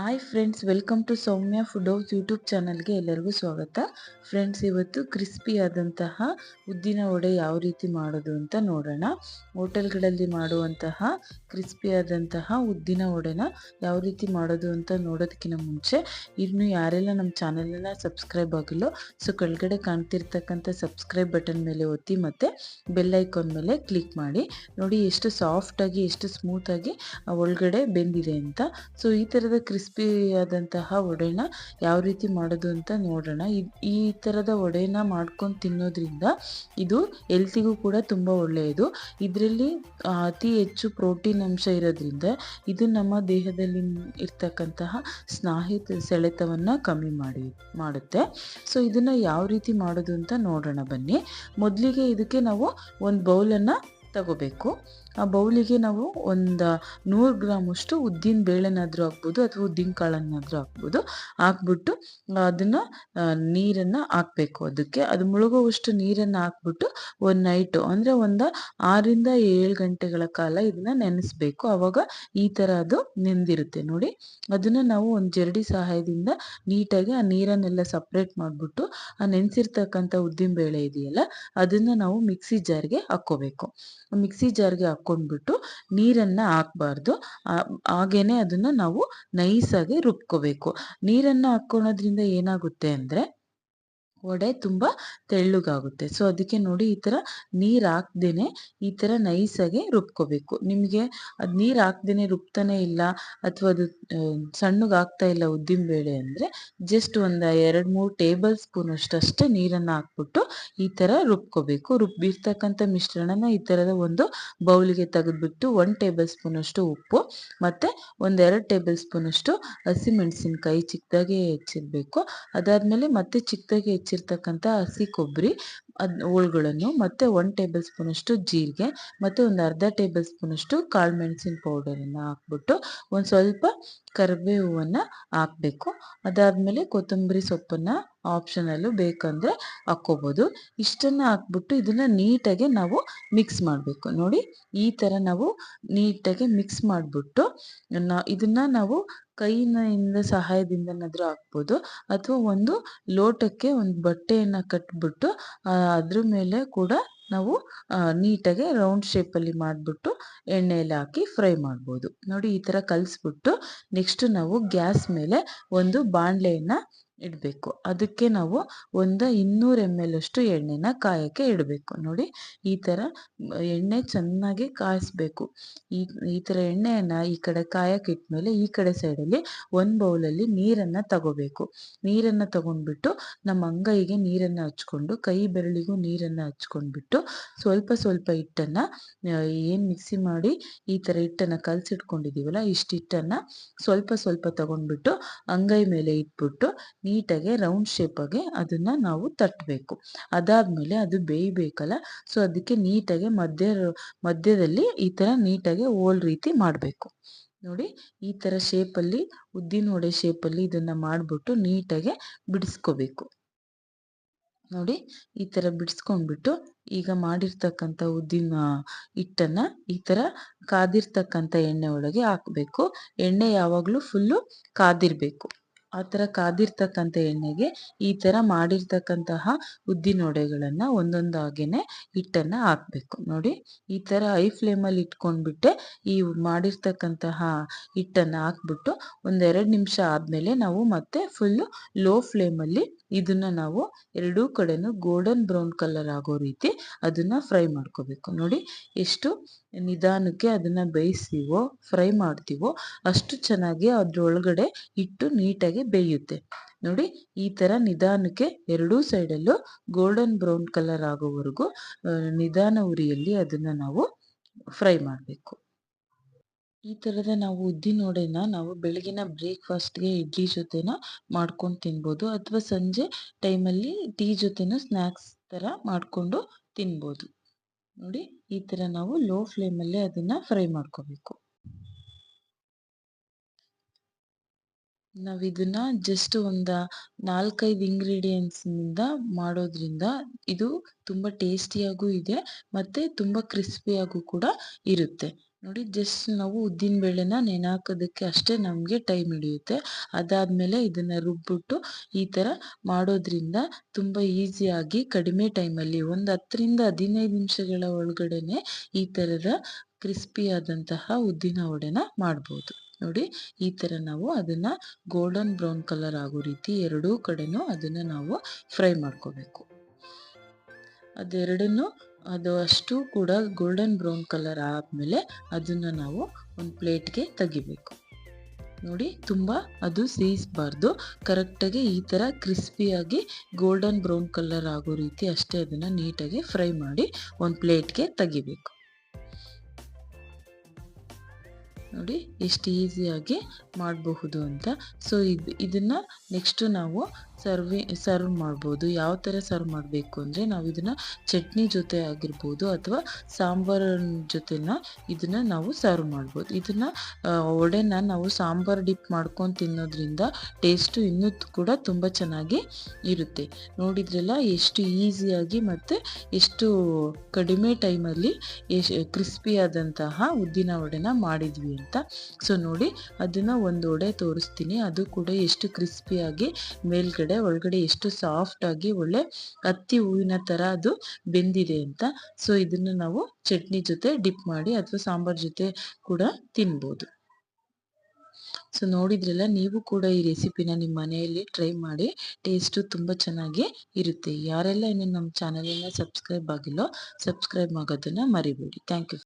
Hi friends welcome to Soumya food house YouTube ಚಾನಲ್ಗೆ ಎಲ್ಲರಿಗೂ ಸ್ವಾಗತ. ಫ್ರೆಂಡ್ಸ್ ಇವತ್ತು ಕ್ರಿಸ್ಪಿ ಆದಂತಹ ಉದ್ದಿನ ವಡೆ ಯಾವ ರೀತಿ ಮಾಡೋದು ಅಂತ ನೋಡೋಣ. ಹೋಟೆಲ್ಗಳಲ್ಲಿ ಮಾಡುವಂತಹ ಕ್ರಿಸ್ಪಿ ಆದಂತಹ ಉದ್ದಿನ ವಡೆನ ಯಾವ ರೀತಿ ಮಾಡೋದು ಅಂತ ನೋಡೋದಕ್ಕಿಂತ ಮುಂಚೆ ಇನ್ನು ಯಾರೆಲ್ಲ ನಮ್ಮ ಚಾನಲನ್ನು ಸಬ್ಸ್ಕ್ರೈಬ್ ಆಗಿಲ್ಲೋ, ಸೊ ಕೆಳಗಡೆ ಕಾಣ್ತಿರ್ತಕ್ಕಂಥ ಸಬ್ಸ್ಕ್ರೈಬ್ ಬಟನ್ ಮೇಲೆ ಒತ್ತಿ ಮತ್ತು ಬೆಲ್ ಐಕಾನ್ ಮೇಲೆ ಕ್ಲಿಕ್ ಮಾಡಿ. ನೋಡಿ, ಎಷ್ಟು ಸಾಫ್ಟಾಗಿ ಎಷ್ಟು ಸ್ಮೂತಾಗಿ ಒಳಗಡೆ ಬೆಂದಿದೆ ಅಂತ. ಸೊ ಈ ಥರದ ಕ್ರಿಸ್ಪಿ ಆದಂತಹ ವಡೆನ ಯಾವ ರೀತಿ ಮಾಡೋದು ಅಂತ ನೋಡೋಣ. ಈ ಥರದ ವಡೆನ ಮಾಡ್ಕೊಂಡು ತಿನ್ನೋದ್ರಿಂದ ಇದು ಎಲ್ತಿಗೂ ಕೂಡ ತುಂಬ ಒಳ್ಳೆಯದು. ಇದರಲ್ಲಿ ಅತಿ ಹೆಚ್ಚು ಪ್ರೋಟೀನ್ ಅಂಶ ಇರೋದ್ರಿಂದ ಇದು ನಮ್ಮ ದೇಹದಲ್ಲಿ ಇರ್ತಕ್ಕಂತಹ ಸ್ನಾಹಿತ ಸೆಳೆತವನ್ನು ಕಮ್ಮಿ ಮಾಡಿ, ಮಾಡುತ್ತೆ. ಸೊ, ಇದನ್ನು ಯಾವ ರೀತಿ ಮಾಡೋದು ಅಂತ ನೋಡೋಣ ಬನ್ನಿ. ಮೊದಲಿಗೆ ಇದಕ್ಕೆ ನಾವು ಒಂದು ಬೌಲನ್ನು ತಗೋಬೇಕು. ಆ ಬೌಲಿಗೆ ನಾವು ಒಂದು ನೂರು ಗ್ರಾಮಷ್ಟು ಉದ್ದಿನ ಬೇಳೆನಾದರೂ ಹಾಕ್ಬೋದು ಅಥವಾ ಉದ್ದಿನ ಕಾಳನ್ನಾದರೂ ಹಾಕ್ಬೋದು. ಹಾಕ್ಬಿಟ್ಟು ಅದನ್ನು ನೀರನ್ನು ಹಾಕಬೇಕು ಅದಕ್ಕೆ. ಅದು ಮುಳುಗುವಷ್ಟು ನೀರನ್ನು ಹಾಕ್ಬಿಟ್ಟು ಒಂದು ನೈಟು, ಅಂದರೆ ಒಂದು ಆರಿಂದ ಏಳು ಗಂಟೆಗಳ ಕಾಲ ಇದನ್ನು ನೆನೆಸ್ಬೇಕು. ಆವಾಗ ಈ ಥರ ಅದು ನೆಂದಿರುತ್ತೆ. ನೋಡಿ, ಅದನ್ನು ನಾವು ಒಂದು ಜರಡಿ ಸಹಾಯದಿಂದ ನೀಟಾಗಿ ಆ ನೀರನ್ನೆಲ್ಲ ಸಪ್ರೇಟ್ ಮಾಡಿಬಿಟ್ಟು ಆ ನೆನೆಸಿರ್ತಕ್ಕಂಥ ಉದ್ದಿನ ಬೇಳೆ ಇದೆಯಲ್ಲ, ಅದನ್ನು ನಾವು ಮಿಕ್ಸಿ ಜಾರ್ಗೆ ಹಾಕ್ಕೋಬೇಕು. ಮಿಕ್ಸಿ ಜಾರ್ಗೆ ಹಾಕ್ಕೊಂಡ್ಬಿಟ್ಟು ನೀರನ್ನು ಹಾಕ್ಬಾರ್ದು. ಹಾಗೇನೆ ಅದನ್ನು ನಾವು ನೈಸಾಗಿ ರುಬ್ಕೋಬೇಕು. ನೀರನ್ನು ಹಾಕ್ಕೊಳೋದ್ರಿಂದ ಏನಾಗುತ್ತೆ ಅಂದರೆ ವಡೆ ತುಂಬ ತೆಳ್ಳಗಾಗುತ್ತೆ. ಸೊ ಅದಕ್ಕೆ ನೋಡಿ ಈ ಥರ ನೀರು ಹಾಕ್ದೇನೆ ಈ ಥರ ನೈಸಾಗಿ ರುಬ್ಕೋಬೇಕು. ನಿಮಗೆ ಅದು ನೀರು ಹಾಕ್ದೇನೆ ರುಬ್ತಾನೆ ಇಲ್ಲ ಅಥವಾ ಅದು ಸಣ್ಣಗೆ ಆಗ್ತಾ ಇಲ್ಲ ಉದ್ದಿನ ಬೇಳೆ ಅಂದರೆ ಜಸ್ಟ್ ಒಂದು ಎರಡು ಮೂರು ಟೇಬಲ್ ಸ್ಪೂನ್ ಅಷ್ಟಷ್ಟೇ ನೀರನ್ನು ಹಾಕ್ಬಿಟ್ಟು ಈ ಥರ ರುಬ್ಕೋಬೇಕು. ರುಬ್ಬಿರ್ತಕ್ಕಂಥ ಮಿಶ್ರಣನ ಈ ಥರದ ಒಂದು ಬೌಲಿಗೆ ತೆಗೆದ್ಬಿಟ್ಟು ಒನ್ ಟೇಬಲ್ ಸ್ಪೂನ್ ಅಷ್ಟು ಉಪ್ಪು ಮತ್ತು ಒಂದೆರಡು ಟೇಬಲ್ ಸ್ಪೂನ್ ಅಷ್ಟು ಹಸಿಮೆಣಸಿನ್ಕಾಯಿ ಚಿಕ್ಕದಾಗಿ ಹೆಚ್ಚಿರಬೇಕು. ಅದಾದಮೇಲೆ ಮತ್ತೆ ಚಿಕ್ಕದಾಗಿ ಹೆಚ್ಚಿರ್ತಕ್ಕಂಥ ಹಸಿ ಕೊಬ್ಬರಿ. ಅದ್ ಹೋಳ್ಗಳನ್ನು ಮತ್ತು ಒನ್ ಟೇಬಲ್ ಸ್ಪೂನಷ್ಟು ಜೀರಿಗೆ ಮತ್ತು ಒಂದು ಅರ್ಧ ಟೇಬಲ್ ಸ್ಪೂನಷ್ಟು ಕಾಳು ಮೆಣಸಿನ ಪೌಡರನ್ನು ಹಾಕ್ಬಿಟ್ಟು ಒಂದು ಸ್ವಲ್ಪ ಕರಿಬೇವನ್ನು ಹಾಕಬೇಕು. ಅದಾದಮೇಲೆ ಕೊತ್ತಂಬರಿ ಸೊಪ್ಪನ್ನು ಆಪ್ಷನಲ್ಲು ಬೇಕಂದರೆ ಹಾಕ್ಕೋಬೋದು. ಇಷ್ಟನ್ನು ಹಾಕ್ಬಿಟ್ಟು ಇದನ್ನು ನೀಟಾಗಿ ನಾವು ಮಿಕ್ಸ್ ಮಾಡಬೇಕು. ನೋಡಿ ಈ ಥರ ನಾವು ನೀಟಾಗಿ ಮಿಕ್ಸ್ ಮಾಡಿಬಿಟ್ಟು ಇದನ್ನು ನಾವು ಕೈಯಿಂದ ಸಹಾಯದಿಂದನಾದರೂ ಹಾಕ್ಬೋದು. ಅಥವಾ ಒಂದು ಲೋಟಕ್ಕೆ ಒಂದು ಬಟ್ಟೆಯನ್ನು ಕಟ್ಬಿಟ್ಟು ಅದ್ರ ಮೇಲೆ ಕೂಡ ನಾವು ನೀಟಾಗಿ ರೌಂಡ್ ಶೇಪಲ್ಲಿ ಮಾಡಿಬಿಟ್ಟು ಎಣ್ಣೆಯಲ್ಲಿ ಹಾಕಿ ಫ್ರೈ ಮಾಡ್ಬೋದು. ನೋಡಿ ಈ ಥರ ಕಲಿಸ್ಬಿಟ್ಟು ನೆಕ್ಸ್ಟು ನಾವು ಗ್ಯಾಸ್ ಮೇಲೆ ಒಂದು ಬಾಣಲೆಯನ್ನು ಇಡಬೇಕು. ಅದಕ್ಕೆ ನಾವು ಒಂದು ಇನ್ನೂರು ಎಂ ಎಲ್ ಅಷ್ಟು ಎಣ್ಣೆನ ಕಾಯೋಕ್ಕೆ ಇಡಬೇಕು. ನೋಡಿ, ಈ ಥರ ಎಣ್ಣೆ ಚೆನ್ನಾಗಿ ಕಾಯಿಸ್ಬೇಕು. ಈ ಈ ಥರ ಎಣ್ಣೆಯನ್ನು ಈ ಕಡೆ ಕಾಯಕ್ಕೆ ಇಟ್ಮೇಲೆ ಈ ಕಡೆ ಸೈಡಲ್ಲಿ ಒಂದು ಬೌಲಲ್ಲಿ ನೀರನ್ನು ತಗೋಬೇಕು. ನೀರನ್ನು ತಗೊಂಡ್ಬಿಟ್ಟು ನಮ್ಮ ಅಂಗೈಗೆ ನೀರನ್ನು ಹಚ್ಕೊಂಡು, ಕೈ ಬೆರಳಿಗೂ ನೀರನ್ನು ಹಚ್ಕೊಂಡ್ಬಿಟ್ಟು ಸ್ವಲ್ಪ ಸ್ವಲ್ಪ ಹಿಟ್ಟನ್ನು ಏನು ಮಿಕ್ಸಿ ಮಾಡಿ ಈ ಥರ ಹಿಟ್ಟನ್ನು ಕಲಸಿಟ್ಕೊಂಡಿದ್ದೀವಲ್ಲ, ಇಷ್ಟು ಹಿಟ್ಟನ್ನು ಸ್ವಲ್ಪ ಸ್ವಲ್ಪ ತಗೊಂಡ್ಬಿಟ್ಟು ಅಂಗೈ ಮೇಲೆ ಇಟ್ಬಿಟ್ಟು ನೀಟಾಗಿ ರೌಂಡ್ ಶೇಪಾಗೆ ಅದನ್ನು ನಾವು ತಟ್ಟಬೇಕು ಅದಾದಮೇಲೆ ಅದು ಬೇಯಬೇಕಲ್ಲ ಸೊ ಅದಕ್ಕೆ ನೀಟಾಗೆ ಮಧ್ಯ, ಮಧ್ಯದಲ್ಲಿ ಈ ಥರ ನೀಟಾಗೆ ಓಲ್ ರೀತಿ ಮಾಡಬೇಕು. ನೋಡಿ, ಈ ಥರ ಶೇಪಲ್ಲಿ ಉದ್ದಿನ ವಡೆ ಶೇಪಲ್ಲಿ ಇದನ್ನು ಮಾಡಿಬಿಟ್ಟು ನೀಟಾಗೆ ಬಿಡಿಸ್ಕೋಬೇಕು. ನೋಡಿ, ಈ ಥರ ಬಿಡಿಸ್ಕೊಂಡ್ಬಿಟ್ಟು ಈಗ ಮಾಡಿರ್ತಕ್ಕಂಥ ಉದ್ದಿನ ಹಿಟ್ಟನ್ನು ಈ ಥರ ಕಾದಿರ್ತಕ್ಕಂಥ ಎಣ್ಣೆ ಒಳಗೆ ಹಾಕಬೇಕು. ಎಣ್ಣೆ ಯಾವಾಗಲೂ ಫುಲ್ಲು ಕಾದಿರಬೇಕು. ಆ ಥರ ಕಾದಿರ್ತಕ್ಕಂಥ ಎಣ್ಣೆಗೆ ಈ ಥರ ಮಾಡಿರ್ತಕ್ಕಂತಹ ಉದ್ದಿನ ವಡೆಗಳನ್ನು ಒಂದೊಂದಾಗೇ ಹಿಟ್ಟನ್ನು ಹಾಕಬೇಕು. ನೋಡಿ, ಈ ಥರ ಐ ಫ್ಲೇಮಲ್ಲಿ ಇಟ್ಕೊಂಡ್ಬಿಟ್ಟೆ ಈ ಮಾಡಿರ್ತಕ್ಕಂತಹ ಹಿಟ್ಟನ್ನು ಹಾಕ್ಬಿಟ್ಟು ಒಂದೆರಡು ನಿಮಿಷ ಆದಮೇಲೆ ನಾವು ಮತ್ತೆ ಫುಲ್ಲು ಲೋ ಫ್ಲೇಮಲ್ಲಿ ಇದನ್ನು ನಾವು ಎರಡೂ ಕಡೆನೂ ಗೋಲ್ಡನ್ ಬ್ರೌನ್ ಕಲರ್ ಆಗೋ ರೀತಿ ಅದನ್ನು ಫ್ರೈ ಮಾಡ್ಕೋಬೇಕು. ನೋಡಿ, ಎಷ್ಟು ನಿಧಾನಕ್ಕೆ ಅದನ್ನು ಬೇಯಿಸ್ತೀವೋ ಫ್ರೈ ಮಾಡ್ತೀವೋ ಅಷ್ಟು ಚೆನ್ನಾಗಿ ಅದರೊಳಗಡೆ ಹಿಟ್ಟು ನೀಟಾಗಿ ಬೇಯುತ್ತೆ. ನೋಡಿ, ಈ ಥರ ನಿಧಾನಕ್ಕೆ ಎರಡೂ ಸೈಡಲ್ಲೂ ಗೋಲ್ಡನ್ ಬ್ರೌನ್ ಕಲರ್ ಆಗೋವರೆಗೂ ನಿಧಾನ ಉರಿಯಲ್ಲಿ ಅದನ್ನ ನಾವು ಫ್ರೈ ಮಾಡಬೇಕು. ಈ ತರದ ನಾವು ಉದ್ದಿನ ವಡೆನ ನಾವು ಬೆಳಗಿನ ಬ್ರೇಕ್ಫಾಸ್ಟ್ಗೆ ಇಡ್ಲಿ ಜೊತೆನ ಮಾಡ್ಕೊಂಡು ತಿನ್ಬೋದು ಅಥವಾ ಸಂಜೆ ಟೈಮಲ್ಲಿ ಟೀ ಜೊತೆನೂ ಸ್ನ್ಯಾಕ್ಸ್ ತರ ಮಾಡಿಕೊಂಡು ತಿನ್ಬೋದು. ನೋಡಿ, ಈ ತರ ನಾವು ಲೋ ಫ್ಲೇಮಲ್ಲೇ ಅದನ್ನ ಫ್ರೈ ಮಾಡ್ಕೋಬೇಕು. ನಾವು ಜಸ್ಟ್ ಒಂದು ನಾಲ್ಕೈದು ಇಂಗ್ರೀಡಿಯೆಂಟ್ಸ್ನಿಂದ ಮಾಡೋದ್ರಿಂದ ಇದು ತುಂಬ ಟೇಸ್ಟಿಯಾಗೂ ಇದೆ, ಮತ್ತು ತುಂಬ ಕ್ರಿಸ್ಪಿಯಾಗೂ ಕೂಡ ಇರುತ್ತೆ. ನೋಡಿ ಜಸ್ಟ್ ನಾವು ಉದ್ದಿನ ಬೇಳೆನ ನೆನೆ ಹಾಕೋದಕ್ಕೆ ಅಷ್ಟೇ ನಮಗೆ ಟೈಮ್ ಹಿಡಿಯುತ್ತೆ. ಅದಾದಮೇಲೆ ಇದನ್ನು ರುಬ್ಬಿಟ್ಟು ಈ ಥರ ಮಾಡೋದ್ರಿಂದ ತುಂಬ ಈಸಿಯಾಗಿ ಕಡಿಮೆ ಟೈಮಲ್ಲಿ ಒಂದು ಹತ್ತರಿಂದ ಹದಿನೈದು ನಿಮಿಷಗಳ ಒಳಗಡೆನೆ ಈ ಥರದ ಕ್ರಿಸ್ಪಿಯಾದಂತಹ ಉದ್ದಿನ ವಡೆನ ಮಾಡ್ಬೋದು. ನೋಡಿ ಈ ಥರ ನಾವು ಅದನ್ನು ಗೋಲ್ಡನ್ ಬ್ರೌನ್ ಕಲರ್ ಆಗೋ ರೀತಿ ಎರಡೂ ಕಡೆನೂ ಅದನ್ನು ನಾವು ಫ್ರೈ ಮಾಡ್ಕೋಬೇಕು. ಅದೆರಡನ್ನೂ ಅದು ಅಷ್ಟು ಕೂಡ ಗೋಲ್ಡನ್ ಬ್ರೌನ್ ಕಲರ್ ಆದಮೇಲೆ ಅದನ್ನು ನಾವು ಒಂದು ಪ್ಲೇಟ್ಗೆ ತೆಗಿಬೇಕು. ನೋಡಿ ತುಂಬ ಅದು ಸೀಸ್ಬಾರ್ದು ಕರೆಕ್ಟಾಗಿ ಈ ಥರ ಕ್ರಿಸ್ಪಿಯಾಗಿ ಗೋಲ್ಡನ್ ಬ್ರೌನ್ ಕಲರ್ ಆಗೋ ರೀತಿ ಅಷ್ಟೇ ಅದನ್ನು ನೀಟಾಗಿ ಫ್ರೈ ಮಾಡಿ ಒಂದು ಪ್ಲೇಟ್ಗೆ ತೆಗಿಬೇಕು. ನೋಡಿ ಎಷ್ಟು ಈಸಿಯಾಗಿ ಮಾಡಬಹುದು ಅಂತ. ಸೊ ಇದು ಇದನ್ನು ನೆಕ್ಸ್ಟು ನಾವು ಸರ್ವಿ ಸರ್ವ್ ಮಾಡ್ಬೋದು. ಯಾವ ಥರ ಸರ್ವ್ ಮಾಡಬೇಕು ಅಂದರೆ ನಾವು ಇದನ್ನು ಚಟ್ನಿ ಜೊತೆ ಆಗಿರ್ಬೋದು ಅಥವಾ ಸಾಂಬಾರ ಜೊತೆನ ಇದನ್ನು ನಾವು ಸರ್ವ್ ಮಾಡ್ಬೋದು. ಇದನ್ನು ವಡೆನ ನಾವು ಸಾಂಬಾರು ಡಿಪ್ ಮಾಡ್ಕೊಂಡು ತಿನ್ನೋದ್ರಿಂದ ಟೇಸ್ಟು ಇನ್ನೂ ಕೂಡ ತುಂಬ ಚೆನ್ನಾಗಿ ಇರುತ್ತೆ. ನೋಡಿದ್ರಲ್ಲ, ಎಷ್ಟು ಈಸಿಯಾಗಿ ಮತ್ತು ಎಷ್ಟು ಕಡಿಮೆ ಟೈಮಲ್ಲಿ ಎಶ್ ಕ್ರಿಸ್ಪಿಯಾದಂತಹ ಉದ್ದಿನ ವಡೆನ ಮಾಡಿದ್ವಿ ಅಂತ. ಸೊ ನೋಡಿ, ಅದನ್ನು ಒಂದು ವಡೆ ತೋರಿಸ್ತೀನಿ. ಅದು ಕೂಡ ಎಷ್ಟು ಕ್ರಿಸ್ಪಿಯಾಗಿ ಮೇಲ್ಗಡೆ ಒಳಗಡೆ ಎಷ್ಟು ಸಾಫ್ಟ್ ಆಗಿ ಒಳ್ಳೆ ಹತ್ತಿ ಹೂವಿನ ತರ ಅದು ಬೆಂದಿದೆ ಅಂತ. ಸೊ ಇದನ್ನ ನಾವು ಚಟ್ನಿ ಜೊತೆ ಡಿಪ್ ಮಾಡಿ ಅಥವಾ ಸಾಂಬಾರ್ ಜೊತೆ ಕೂಡ ತಿನ್ಬೋದು. ಸೊ ನೋಡಿದ್ರಲ್ಲ ನೀವು ಕೂಡ ಈ ರೆಸಿಪಿನ ನಿಮ್ಮ ಮನೆಯಲ್ಲಿ ಟ್ರೈ ಮಾಡಿ ಟೇಸ್ಟು ತುಂಬ ಚೆನ್ನಾಗಿ ಇರುತ್ತೆ. ಯಾರೆಲ್ಲ ಇನ್ನು ನಮ್ಮ ಚಾನಲನ್ನು ಸಬ್ಸ್ಕ್ರೈಬ್ ಆಗಿಲ್ಲೋ ಸಬ್ಸ್ಕ್ರೈಬ್ ಆಗೋದನ್ನು ಮರಿಬೇಡಿ. Thank you